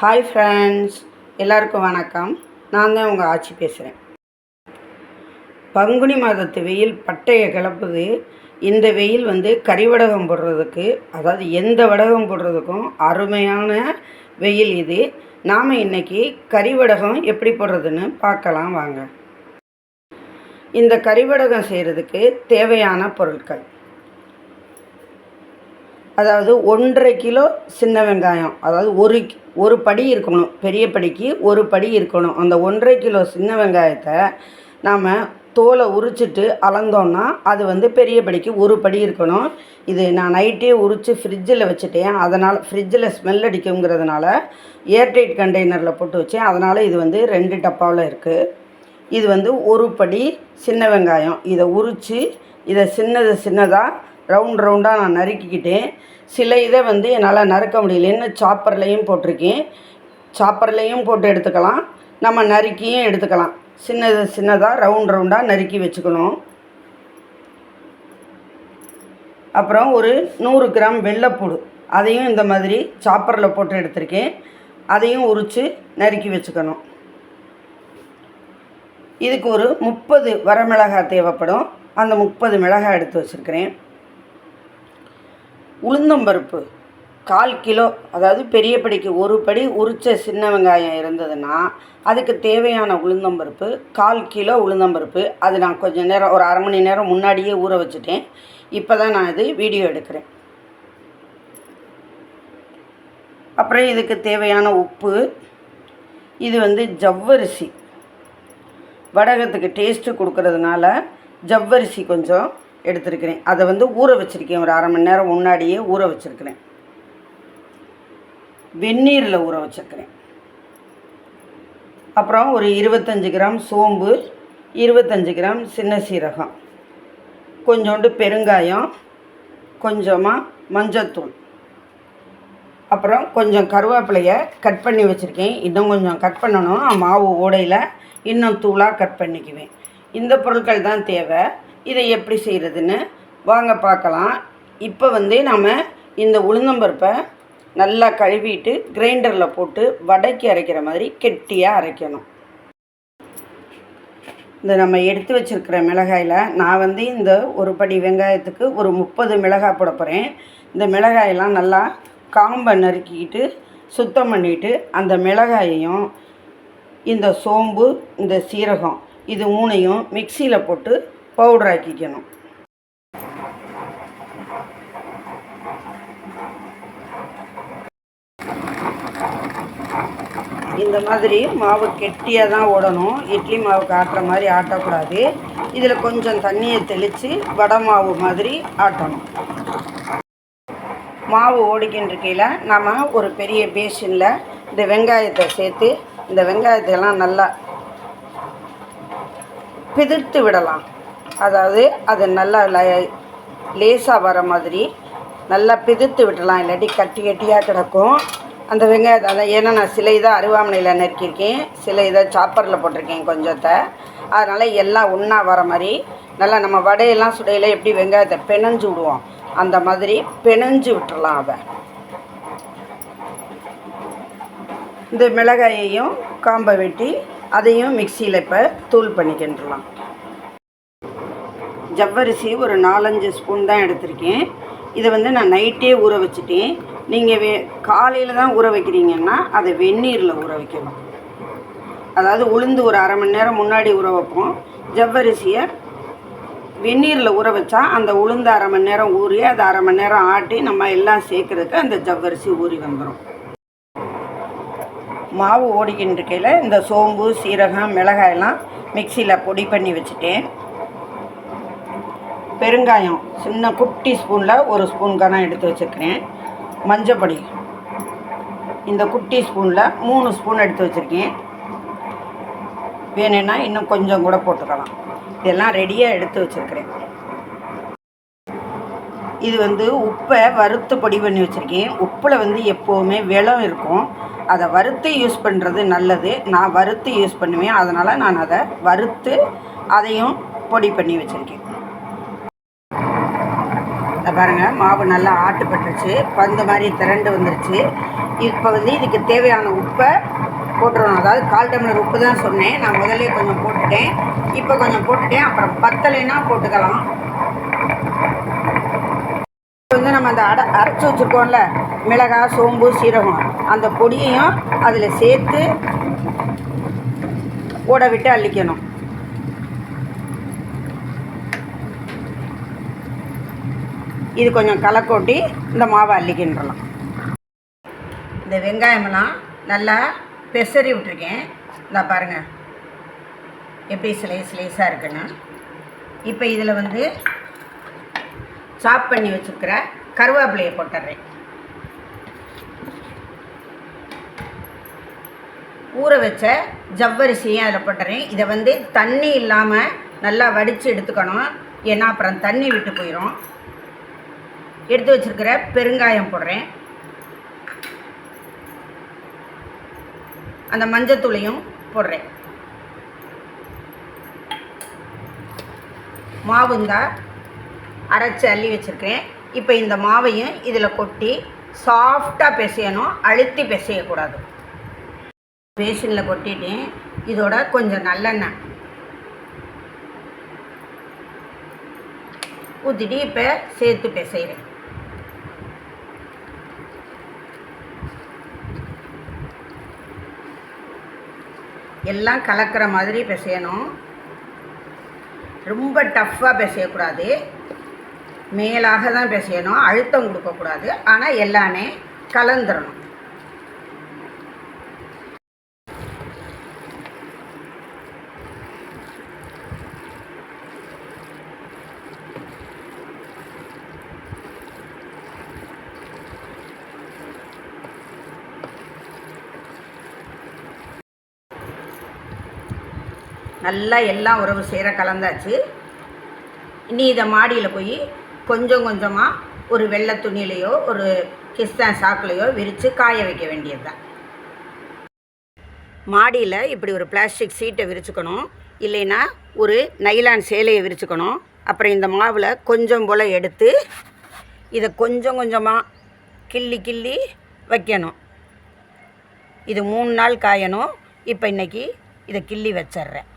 Hi friends எல்லாருக்கும் வணக்கம். நான் தான் உங்கள் ஆட்சி பேசுகிறேன் பங்குனி மாதத்து வெயில் பட்டையை கிளப்புது. இந்த வெயில் வந்து கறி வடகம் போடுறதுக்கு அதாவது எந்த வடகம் போடுறதுக்கும் அருமையான வெயில் இது. நாம் இன்னைக்கு கறி வடகம் எப்படி போடுறதுன்னு பார்க்கலாம் வாங்க. இந்த கறிவடகம் செய்கிறதுக்கு தேவையான பொருட்கள். அதாவது ஒன்றரை கிலோ சின்ன வெங்காயம். அதாவது ஒரு ஒரு படி இருக்கணும். பெரிய படிக்கு ஒரு படி இருக்கணும். அந்த ஒன்றரை கிலோ சின்ன வெங்காயத்தை நாம் தோலை உரிச்சிட்டு அளந்தோம்னா அது வந்து பெரிய படிக்கு ஒரு படி இருக்கணும். இது நான் நைட்டே உரித்து ஃப்ரிட்ஜில் வச்சுட்டேன். அதனால் ஃப்ரிட்ஜில் ஸ்மெல் அடிக்குங்கிறதுனால ஏர்டைட் கண்டெய்னரில் போட்டு வச்சேன். அதனால் இது வந்து ரெண்டு டப்பாவில் இருக்குது இது வந்து ஒரு படி சின்ன வெங்காயம். இதை உரித்து இதை சின்னது சின்னதாக ரவுண்ட் ரவுண்டாக நான் நறுக்கிக்கிட்டேன். சில இதை வந்து என்னால் நறுக்க முடியலன்னு சாப்பர்லேயும் போட்டிருக்கேன். சாப்பர்லேயும் போட்டு எடுத்துக்கலாம். நம்ம நறுக்கியும் எடுத்துக்கலாம். சின்னது சின்னதாக ரவுண்ட் ரவுண்டாக நறுக்கி வச்சுக்கணும். அப்புறம் ஒரு நூறு கிராம் வெள்ளைப்பூடு. அதையும் இந்த மாதிரி சாப்பரில் போட்டு எடுத்திருக்கேன். அதையும் உரித்து நறுக்கி வச்சுக்கணும். இதுக்கு ஒரு முப்பது வரமிளகாய் தேவைப்படும். அந்த முப்பது மிளகாய் எடுத்து வச்சுருக்கிறேன். உளுந்தம்பருப்பு கால் கிலோ அதாவது பெரிய படிக்கு ஒரு படி உரிச்ச சின்ன வெங்காயம் இருந்ததுன்னா அதுக்கு தேவையான உளுந்தம்பருப்பு கால் கிலோ உளுந்தம்பருப்பு அது நான் கொஞ்சம் நேரம் ஒரு அரை மணி நேரம் முன்னாடியே ஊற வச்சுட்டேன். இப்போ தான் நான் இது வீடியோ எடுக்கிறேன். அப்புறம் இதுக்கு தேவையான உப்பு இது வந்து ஜவ்வரிசி. வடகத்துக்கு டேஸ்ட்டு கொடுக்கறதுனால ஜவ்வரிசி கொஞ்சம் எடுத்திருக்கிறேன். அதை வந்து ஊற வச்சுருக்கேன். ஒரு அரை மணி நேரம் முன்னாடியே ஊற வச்சுருக்கிறேன். வெந்நீரில் ஊற வச்சுருக்கிறேன். அப்புறம் ஒரு இருபத்தஞ்சி கிராம் சோம்பு இருபத்தஞ்சி கிராம் சின்ன சீரகம் கொஞ்சோண்டு பெருங்காயம் கொஞ்சமாக மஞ்சத்தூள் அப்புறம் கொஞ்சம் கருவேப்பிலையை கட் பண்ணி வச்சுருக்கேன். இன்னும் கொஞ்சம் கட் பண்ணணும். மாவு ஓடையில் இன்னும் தூளாக கட் பண்ணிக்குவேன். இந்த பொருட்கள் தான் தேவை. இதை எப்படி செய்கிறதுன்னு வாங்க பார்க்கலாம். இப்போ வந்து நாம் இந்த உளுந்தம்பருப்பை நல்லா கழுவிட்டு கிரைண்டரில் போட்டு வடைக்கு அரைக்கிற மாதிரி கெட்டியாக அரைக்கணும். இந்த நம்ம எடுத்து வச்சிருக்கிற மிளகாயில் நான் வந்து இந்த ஒரு படி வெங்காயத்துக்கு ஒரு முப்பது மிளகாய் போட போகிறேன் இந்த மிளகாயெல்லாம் நல்லா காம்பை நறுக்கிக்கிட்டு சுத்தம் பண்ணிவிட்டு அந்த மிளகாயையும் இந்த சோம்பு இந்த சீரகம் இது மூணையும் மிக்சியில் போட்டு பவுடர் ஆக்கிக்கணும். இந்த மாதிரி மாவு கெட்டியாக தான் ஓடணும். இட்லி மாவுக்கு ஆட்டுற மாதிரி ஆட்டக்கூடாது. இதில் கொஞ்சம் தண்ணியை தெளித்து வடை மாவு மாதிரி ஆட்டணும். மாவு ஓடிக்கின்றிருக்கையில் நம்ம ஒரு பெரிய பேஷனில் இந்த வெங்காயத்தை சேர்த்து இந்த வெங்காயத்தை எல்லாம் நல்லா பிதிர்த்து விடலாம். அதாவது அது நல்லா லேசாக வர மாதிரி நல்லா பிதித்து விடலாம் இல்லாட்டி கட்டி கட்டியாக கிடக்கும். அந்த வெங்காயத்தை அதான் ஏன்னா நான் சில இதை அருவாமனையில் நறுக்கியிருக்கேன். சில இதை சாப்பரில் போட்டிருக்கேன் கொஞ்சத்தை. அதனால் எல்லாம் ஒன்றா வர மாதிரி நல்லா நம்ம வடையெல்லாம் சுடையில் எப்படி வெங்காயத்தை பிணைஞ்சு விடுவோம் அந்த மாதிரி பிணைஞ்சு விட்டுறலாம் அதை இந்த மிளகாயையும் காம்பை வெட்டி அதையும் மிக்சியில் இப்போ தூள் பண்ணிக்கின்றலாம். ஜவ்வரிசி ஒரு நாலஞ்சு ஸ்பூன் தான் எடுத்திருக்கேன். இதை வந்து நான் நைட்டே ஊற வச்சுட்டேன். நீங்கள் வே காலையில் தான் ஊற வைக்கிறீங்கன்னா அதை வெந்நீரில் ஊற வைக்கணும். அதாவது உளுந்து ஒரு அரை மணி நேரம் முன்னாடி ஊற வைப்போம். ஜவ்வரிசியை வெந்நீரில் ஊற வச்சா அந்த உளுந்து அரை மணி நேரம் ஊறி அதை அரை மணி நேரம் ஆட்டி நம்ம எல்லாம் சேர்க்கறதுக்கு அந்த ஜவ்வரிசி ஊறி வந்துடும் மாவு ஓடிக்கிட்டு இருக்கையில் இந்த சோம்பு சீரகம் மிளகாயெல்லாம் மிக்சியில் பொடி பண்ணி வச்சுட்டேன். பெருங்காயம் சின்ன குட்டி ஸ்பூனில் ஒரு ஸ்பூன் கனம் எடுத்து வச்சுருக்கிறேன். மஞ்சப்பொடி. இந்த குட்டி ஸ்பூனில் மூணு ஸ்பூன் எடுத்து வச்சுருக்கேன். வேணும்னா இன்னும் கொஞ்சம் கூட போட்டுக்கலாம். இதெல்லாம் ரெடியாக எடுத்து வச்சுருக்கிறேன். இது வந்து உப்பை வறுத்து பொடி பண்ணி வச்சுருக்கேன். உப்பில் வந்து எப்போவுமே வெளம் இருக்கும். அதை வறுத்து யூஸ் பண்ணுறது நல்லது. நான் வறுத்து யூஸ் பண்ணுவேன். அதனால் நான் அதை வறுத்து அதையும் பொடி பண்ணி வச்சுருக்கேன். பாருங்கள் மாவு நல்லா ஆட்டுப்பட்டுருச்சு. பந்து மாதிரி திரண்டு வந்துருச்சு. இப்போ வந்து இதுக்கு தேவையான உப்பை போட்டுருவோம் அதாவது கால் டம்ளர் உப்பு தான் சொன்னேன். நான் முதல்ல கொஞ்சம் போட்டுட்டேன். இப்போ கொஞ்சம் போட்டுட்டேன். அப்புறம் பத்தலைன்னா போட்டுக்கலாம். இப்போ வந்து நம்ம அந்த அட அரைச்சி வச்சுருக்கோம்ல. மிளகாய் சோம்பு சீரகம். அந்த பொடியையும் அதில் சேர்த்து ஓட விட்டு அள்ளிக்கணும். இது கொஞ்சம் கலக்கொட்டி இந்த மாவை அள்ளிக்கின்றலாம். இந்த வெங்காயமெல்லாம் நல்லா பெசரி விட்டுருக்கேன். இந்த பாருங்கள் எப்படி சிலை சிலைஸாக இருக்குன்னு. இப்போ இதில் வந்து சாப் பண்ணி வச்சுருக்கிற கருவேப்பிலையை போட்டுடுறேன் ஊற வச்ச ஜவ்வரிசியும் அதில் போட்டுறேன். இதை வந்து தண்ணி இல்லாமல் நல்லா வடித்து எடுத்துக்கணும். ஏன்னா அப்புறம் தண்ணி விட்டு போயிடும் எடுத்து வச்சிருக்கிற பெருங்காயம் போடுறேன். அந்த மஞ்சத்தூளையும் போடுறேன். மாவுந்தா அரைச்சி அள்ளி வச்சுருக்கேன் இப்போ இந்த மாவையும் இதில் கொட்டி சாஃப்டாக பிசையணும் அழுத்தி பிசையக்கூடாது. பேஷனில் கொட்டிட்டு இதோட கொஞ்சம் நல்லெண்ணெய் ஊற்றிட்டு இப்போ சேர்த்து பிசைகிறேன் எல்லாம் கலக்கிற மாதிரி பிசையணும். ரொம்ப டஃப்பாக பிசையக்கூடாது. மேலாக தான் பிசையணும். அழுத்தம் கொடுக்கக்கூடாது. ஆனால் எல்லாமே கலந்துடணும் நல்லா எல்லாம் உறவு சேர கலந்தாச்சு. இனி இதை மாடியில் போய் கொஞ்சம் கொஞ்சமாக ஒரு வெள்ளை துணியிலையோ ஒரு கிஸ்தான் சாக்குலையோ விரித்து காய வைக்க வேண்டியது தான் மாடியில் இப்படி ஒரு பிளாஸ்டிக் சீட்டை விரிச்சுக்கணும். இல்லைன்னா ஒரு நைலான் சேலையை விரிச்சுக்கணும். அப்புறம் இந்த மாவில் கொஞ்சம் போல் எடுத்து இதை கொஞ்சம் கொஞ்சமாக கிள்ளி கிள்ளி வைக்கணும். இது மூணு நாள் காயணும். இப்போ இன்றைக்கி இதை கிள்ளி வச்சிட்றேன்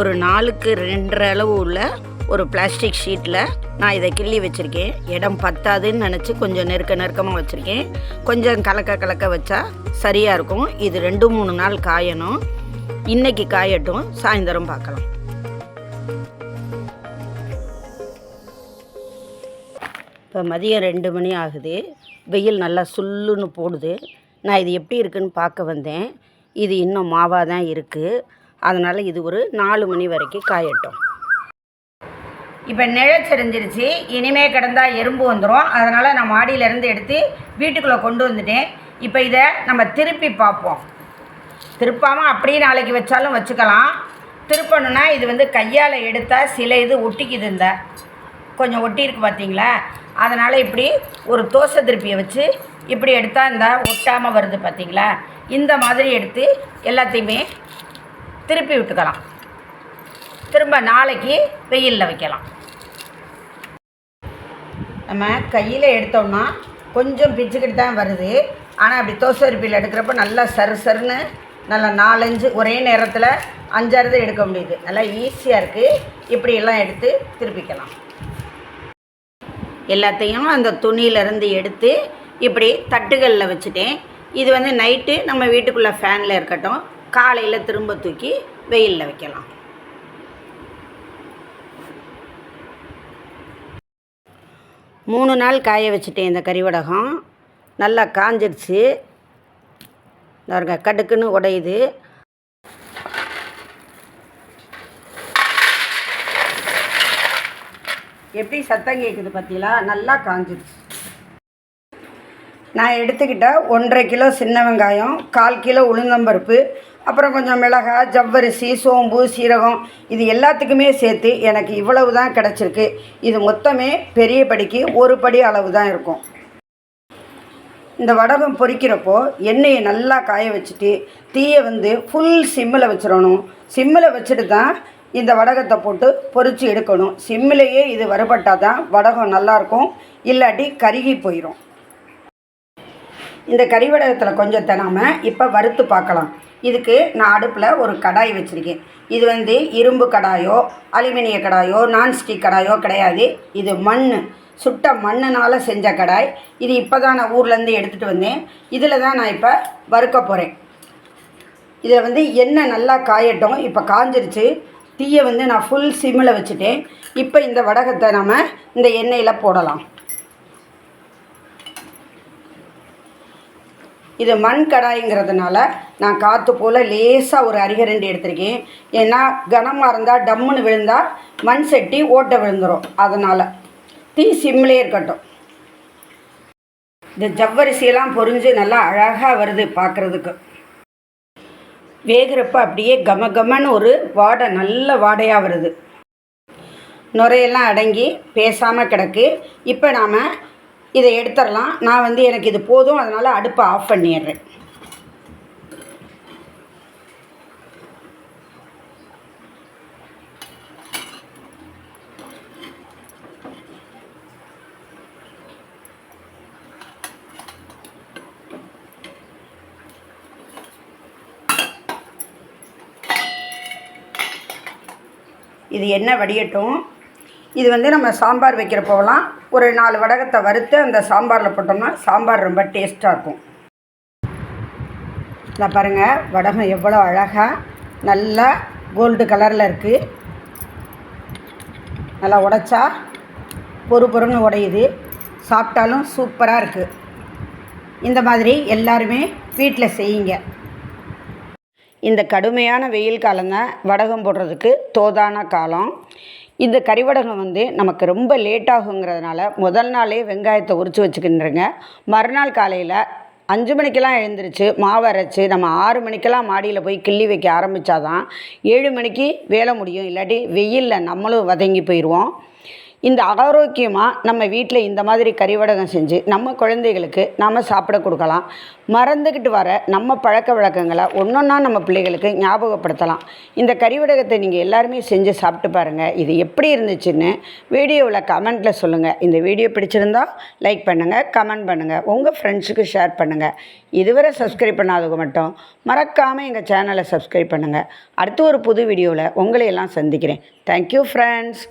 ஒரு நாலுக்கு ரெண்டரை அளவு உள்ள ஒரு பிளாஸ்டிக் ஷீட்டில் நான் இதை கிள்ளி வச்சுருக்கேன். இடம் பத்தாதுன்னு நினச்சி கொஞ்சம் நெருக்க நெருக்கமாக வச்சுருக்கேன். கொஞ்சம் கலக்க கலக்க வச்சா சரியாக இருக்கும். இது ரெண்டு மூணு நாள் காயணும். இன்னைக்கு காயட்டும். சாயந்தரம் பார்க்கலாம். இப்போ மதியம் ரெண்டு மணி ஆகுது. வெயில் நல்லா சுல்லுன்னு போடுது. நான் இது எப்படி இருக்குன்னு பார்க்க வந்தேன். இது இன்னும் மாவாக தான் இருக்குது அதனால் இது ஒரு நாலு மணி வரைக்கும் காயட்டும். இப்போ நிழச்சரிஞ்சிருச்சு இனிமே கிடந்தால் எறும்பு வந்துடும் அதனால் நான் மாடியிலேருந்து எடுத்து வீட்டுக்குள்ளே கொண்டு வந்துட்டேன். இப்போ இதை நம்ம திருப்பி பார்ப்போம். திருப்பாமல் அப்படியே நாளைக்கு வச்சாலும் வச்சுக்கலாம். திருப்பணுன்னா இது வந்து கையால் எடுத்தால் சில இது ஒட்டிக்குது இந்த. கொஞ்சம் ஒட்டியிருக்கு பார்த்தீங்களா அதனால் இப்படி ஒரு தோசை திருப்பியை வச்சு இப்படி எடுத்தால் இந்த ஒட்டாமல் வருது பார்த்தீங்களா இந்த மாதிரி எடுத்து எல்லாத்தையுமே திருப்பி விட்டுக்கலாம். திரும்ப நாளைக்கு வெயிலில் வைக்கலாம். நம்ம கையில் எடுத்தோம்னா கொஞ்சம் பிச்சுக்கிட்டு தான் வருது. ஆனால் அப்படி தோசை அரிப்பியில் எடுக்கிறப்ப நல்லா சரு சருன்னு நல்லா நாலஞ்சு ஒரே நேரத்தில் அஞ்சாறு எடுக்க முடியுது. நல்லா ஈஸியாக இருக்குது இப்படியெல்லாம் எடுத்து திருப்பிக்கலாம். எல்லாத்தையும் அந்த துணியிலேருந்து எடுத்து இப்படி தட்டுகளில் வச்சுட்டேன். இது வந்து நைட்டு நம்ம வீட்டுக்குள்ளே ஃபேனில் இருக்கட்டும் காலையில் திரும்ப தூக்கி வெயிலில் வைக்கலாம். மூணு நாள் காய வச்சுட்டேன் இந்த கறிவடகம். நல்லா காஞ்சிருச்சு. பாருங்க கடுக்குன்னு உடையுது. எப்படி சத்தம் கேட்குது பார்த்தீங்களா நல்லா காஞ்சிடுச்சு நான் எடுத்துக்கிட்ட ஒன்றரை கிலோ சின்ன வெங்காயம் கால் கிலோ உளுந்தம்பருப்பு அப்புறம் கொஞ்சம் மிளகாய் ஜவ்வரிசி சோம்பு சீரகம் இது எல்லாத்துக்குமே சேர்த்து எனக்கு இவ்வளவு தான் கிடச்சிருக்கு. இது மொத்தமே பெரிய படிக்கு ஒரு படி அளவு தான் இருக்கும். இந்த வடகம் பொரிக்கிறப்போ எண்ணெயை நல்லா காய வச்சுட்டு தீயை வந்து ஃபுல் சிம்மில் வச்சிடணும். சிம்மில் வச்சுட்டு தான் இந்த வடகத்தை போட்டு பொறிச்சு எடுக்கணும். சிம்மிலேயே இது வறுபட்டால் தான் வடகம் நல்லாயிருக்கும். இல்லாட்டி கருகி போயிடும் இந்த கறிவடகத்தில் கொஞ்சம் தினாமல் இப்போ வறுத்து பார்க்கலாம். இதுக்கு நான் அடுப்பில் ஒரு கடாய் வச்சுருக்கேன். இது வந்து இரும்பு கடாயோ அலுமினிய கடாயோ நான்ஸ்டிக் கடாயோ கிடையாது. இது மண் சுட்ட மண்ணுனால் செஞ்ச கடாய். இது இப்போ தான் நான் ஊர்லேருந்து எடுத்துகிட்டு வந்தேன். இதில் தான் நான் இப்போ வறுக்க போகிறேன் இதில் வந்து எண்ணெய் நல்லா காயட்டும். இப்போ காஞ்சிருச்சு. தீயை வந்து நான் ஃபுல் சிம்மில் வச்சுட்டேன். இப்போ இந்த வடகத்தை நம்ம இந்த எண்ணெயில் போடலாம். இது மண் கடாய்ங்கிறதுனால நான் காற்று போல் லேசாக ஒரு அரிகரண்டி எடுத்திருக்கேன். ஏன்னா கனமாக இருந்தால் டம்முன்னு விழுந்தால் மண் சட்டி ஓட்டை விழுந்துடும் அதனால் தீ சிம்மிலே இருக்கட்டும். இந்த ஜவ்வரிசியெல்லாம் பொரிஞ்சு நல்லா அழகாக வருது பார்க்குறதுக்கு வேகிறப்ப அப்படியே கம கமன்னு ஒரு வாடை நல்ல வாடையாக வருது. நுரையெல்லாம் அடங்கி பேசாமல் கிடக்கு. இப்போ நாம் இதை எடுத்துடலாம். நான் வந்து எனக்கு இது போதும் அதனால் அடுப்பை ஆஃப் பண்ணிடுறேன். இது எண்ணெய் வடியட்டும் இது வந்து நம்ம சாம்பார் வைக்கிறப்போலாம் ஒரு நாலு வடகத்தை வறுத்து அந்த சாம்பாரில் போட்டோம்னா சாம்பார் ரொம்ப டேஸ்ட்டாக இருக்கும். இந்த பாருங்கள் வடகம் எவ்வளோ அழகாக நல்லா கோல்டு கலரில் இருக்குது நல்லா உடைச்சா பொறு பொறுன்னு உடையுது. சாப்பிட்டாலும் சூப்பராக இருக்குது இந்த மாதிரி எல்லாருமே வீட்டில் செய்யுங்க. இந்த கடுமையான வெயில் காலம்தான் வடகம் போடுறதுக்கு தோதான காலம். இந்த கறிவடகம் வந்து நமக்கு ரொம்ப லேட் ஆகுங்கிறதுனால முதல் நாளே வெங்காயத்தை உரித்து வச்சுக்கின்றங்க. மறுநாள் காலையில் அஞ்சு மணிக்கெல்லாம் எழுந்திரிச்சு மாவு அரைச்சி நம்ம ஆறு மணிக்கெல்லாம் மாடியில் போய் கிள்ளி வைக்க ஆரம்பித்தாதான் ஏழு மணிக்கு வேலை முடியும். இல்லாட்டி வெயிலில் நம்மளும் வதங்கி போயிடுவோம் இந்த ஆரோக்கியமாக நம்ம வீட்டில் இந்த மாதிரி கறிவடகம் செஞ்சு நம்ம குழந்தைகளுக்கு நாம் சாப்பிட கொடுக்கலாம். மறந்துக்கிட்டு வர நம்ம பழக்க வழக்கங்களை ஒன்றொன்னா நம்ம பிள்ளைகளுக்கு ஞாபகப்படுத்தலாம். இந்த கறிவடகத்தை நீங்கள் எல்லாருமே செஞ்சு சாப்பிட்டு பாருங்கள் இது எப்படி இருந்துச்சுன்னு வீடியோவில் கமெண்ட்டில் சொல்லுங்கள் இந்த வீடியோ பிடிச்சிருந்தா லைக் பண்ணுங்கள் கமெண்ட் பண்ணுங்கள் உங்கள் ஃப்ரெண்ட்ஸுக்கு ஷேர் பண்ணுங்கள் இதுவரை சப்ஸ்கிரைப் பண்ணாதவங்க மட்டும் மறக்காமல் எங்கள் சேனலை சப்ஸ்கிரைப் பண்ணுங்கள் அடுத்து ஒரு புது வீடியோவில் உங்களையெல்லாம் சந்திக்கிறேன். Thank you friends